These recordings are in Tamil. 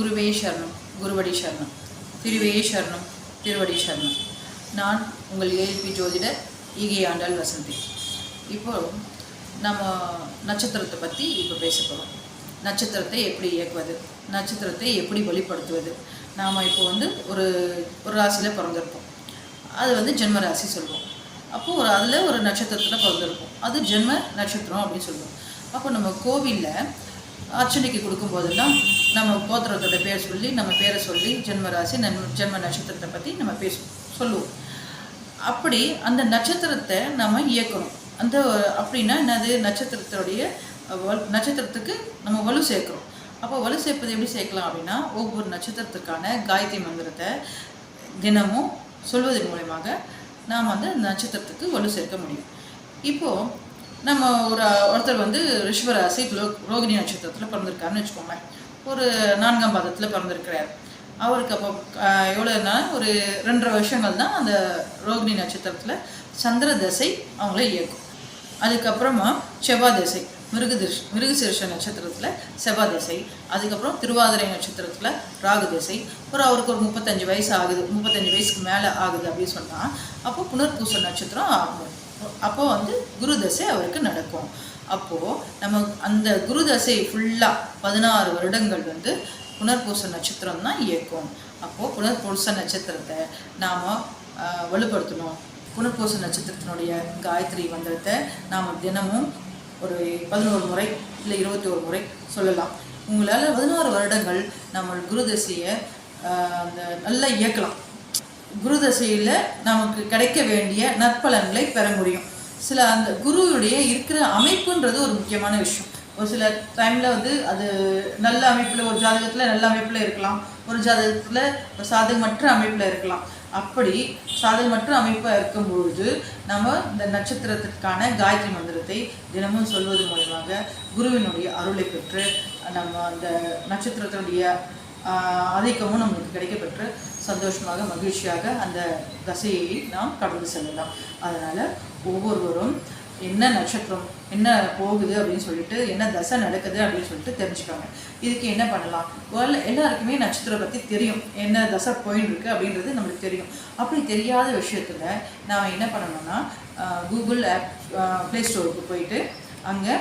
குருவே சரணம் குருவடி சரணம் திருவே சரணம் திருவடி சரணம். நான் உங்கள் ஏஎல்பி ஜோதிடர் ஈகை ஆண்டாள் வசந்தி. இப்போ நம்ம நட்சத்திரத்தை பற்றி இப்போ பேச போகிறோம் நட்சத்திரத்தை எப்படி இயக்குவது? நட்சத்திரத்தை எப்படி வெளிப்படுத்துவது? நாம் இப்போ வந்து ஒரு ஒரு ராசியில் பிறந்திருப்போம். அது வந்து ஜென்ம ராசி சொல்லுவோம். அப்போது ஒரு அதில் ஒரு நட்சத்திரத்தில் பிறந்திருப்போம். அது ஜென்ம நட்சத்திரம் அப்படின்னு சொல்லுவோம். அப்போ நம்ம கோவிலில் அர்ச்சனைக்கு கொடுக்கும்போதெல்லாம் நம்ம கோத்திரத்தோட பேர் சொல்லி நம்ம பேரை சொல்லி ஜென்ம ராசி ஜென்ம நட்சத்திரத்தை பற்றி நம்ம பேச சொல்லுவோம். அப்படி அந்த நட்சத்திரத்தை நம்ம இயக்கணும். அந்த அப்படின்னா என்னது? நட்சத்திரத்துடைய வலு- நட்சத்திரத்துக்கு நம்ம வலு சேர்க்குறோம். அப்போ வலு சேர்ப்பது எப்படி சேர்க்கலாம் அப்படின்னா ஒவ்வொரு நட்சத்திரத்துக்கான காயத்ரி மந்திரத்தை தினமும் சொல்வதன் மூலயமாக நாம் வந்து அந்த நட்சத்திரத்துக்கு வலு சேர்க்க முடியும். இப்போது நம்ம ஒரு ஒருத்தர் வந்து ரிஷபராசி ரோகிணி நட்சத்திரத்தில் பிறந்திருக்காருன்னு வச்சுக்கோங்களேன். ஒரு நான்காம் பாதத்தில் பிறந்திருக்கிறார். அவருக்கு அப்போ எவ்வளோனா ஒரு ரெண்டரை வருஷங்கள் தான் அந்த ரோகிணி நட்சத்திரத்தில் சந்திர தசை அவங்கள இயக்கும். அதுக்கப்புறமா செவ்வாய் தசை மிருகதிர்ஷ் மிருகசீர்ஷ நட்சத்திரத்தில் செவ்வாய் தசை அதுக்கப்புறம் திருவாதிரை நட்சத்திரத்தில் ராகு தசை. ஒரு அவருக்கு ஒரு முப்பத்தஞ்சு வயசு ஆகுது. முப்பத்தஞ்சு வயசுக்கு மேலே ஆகுது அப்படின்னு சொன்னால் அப்போ புனர்பூச நட்சத்திரம் ஆகும். அப்போ வந்து குரு தசை அவருக்கு நடக்கும். அப்போது நம்ம அந்த குரு தசை ஃபுல்லாக பதினாறு வருடங்கள் வந்து புனர்பூச நட்சத்திரம் தான் இயக்கும். அப்போது புனர்பூச நட்சத்திரத்தை நாம் வலுப்படுத்தணும். புனர்பூச நட்சத்திரத்தினுடைய காயத்ரி மந்திரத்தை நாம் தினமும் ஒரு பதினோரு முறை இல்லை இருபத்தி ஒரு முறை சொல்லலாம். உங்களால் பதினாறு வருடங்கள் நம்ம குரு தசையை அந்த நல்லா இயக்கலாம். குரு தசையில் நமக்கு கிடைக்க வேண்டிய நற்பலன்களை பெற முடியும். சில அந்த குருவுடைய இருக்கிற அமைப்புன்றது ஒரு முக்கியமான விஷயம். ஒரு சில டைமில் வந்து அது நல்ல அமைப்பில் ஒரு ஜாதகத்தில் நல்ல அமைப்பில் இருக்கலாம். ஒரு ஜாதகத்தில் சாதகமற்ற அமைப்பில் இருக்கலாம். அப்படி சாதகமற்ற அமைப்பாக இருக்கும்பொழுது நம்ம இந்த நட்சத்திரத்திற்கான காயத்ரி மந்திரத்தை தினமும் சொல்வது மூலமாக குருவினுடைய அருளை பெற்று நம்ம அந்த நட்சத்திரத்தினுடைய ஆதிக்கமும் நம்மளுக்கு கிடைக்கப்பெற்று சந்தோஷமாக மகிழ்ச்சியாக அந்த தசையை நாம் கடந்து செல்லலாம். அதனால் ஒவ்வொருவரும் என்ன நட்சத்திரம் என்ன போகுது அப்படின்னு சொல்லிட்டு என்ன தசை நடக்குது அப்படின்னு சொல்லிட்டு தெரிஞ்சுக்காங்க. இதுக்கு என்ன பண்ணலாம்? well எல்லாருக்குமே நட்சத்திரம் பற்றி தெரியும். என்ன தசை போயின்னு இருக்குது அப்படின்றது நம்மளுக்கு தெரியும். அப்படி தெரியாத விஷயத்தில் நாம் என்ன பண்ணணும்னா கூகுள் ஆப் ப்ளே ஸ்டோருக்கு போயிட்டு அங்கே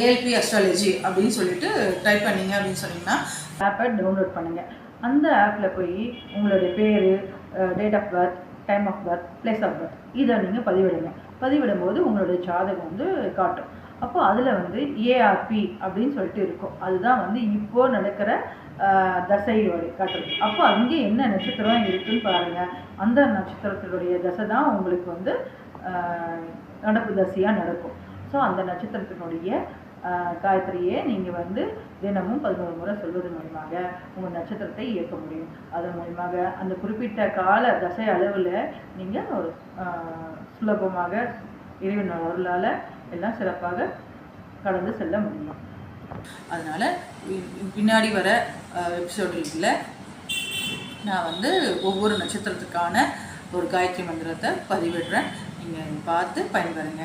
ஏஎல்பி அஸ்ட்ராலஜி அப்படின்னு சொல்லிட்டு டைப் பண்ணீங்க அப்படின்னு சொன்னீங்கன்னா ஆப்பை டவுன்லோட் பண்ணுங்கள் அந்த ஆப்பில் போய் உங்களுடைய பேர் date of birth time of birth place of birth இதை நீங்கள் பதிவிடுங்க பதிவிடும்போது உங்களுடைய ஜாதகம் வந்து காட்டும். அப்போ அதில் வந்து ஏஆர்பி அப்படின்னு சொல்லிட்டு இருக்கும். அதுதான் வந்து இப்போ நடக்கிற ஆஹ், தசை காட்டுறது அப்போ அங்கே என்ன நட்சத்திரம் இருக்குன்னு பாருங்கள் அந்த நட்சத்திரத்தினுடைய தசை தான் உங்களுக்கு வந்து நடப்பு தசையாக நடக்கும். ஸோ அந்த நட்சத்திரத்தினுடைய காயத்ரியை நீங்கள் வந்து தினமும் பதினோரு முறை சொல்வது மூலியமாக உங்கள் நட்சத்திரத்தை இயக்க முடியும். அதன் மூலியமாக அந்த குறிப்பிட்ட கால தசை அளவில் நீங்கள் ஒரு சுலபமாக இறைவன் அருளால் எல்லாம் சிறப்பாக கடந்து செல்ல முடியும். அதனால் பின்னாடி வர எபிசோடில் நான் வந்து ஒவ்வொரு நட்சத்திரத்துக்கான ஒரு காயத்ரி மந்திரத்தை பதிவிடுறேன். நீங்கள் பார்த்து பயன்பெறுங்க.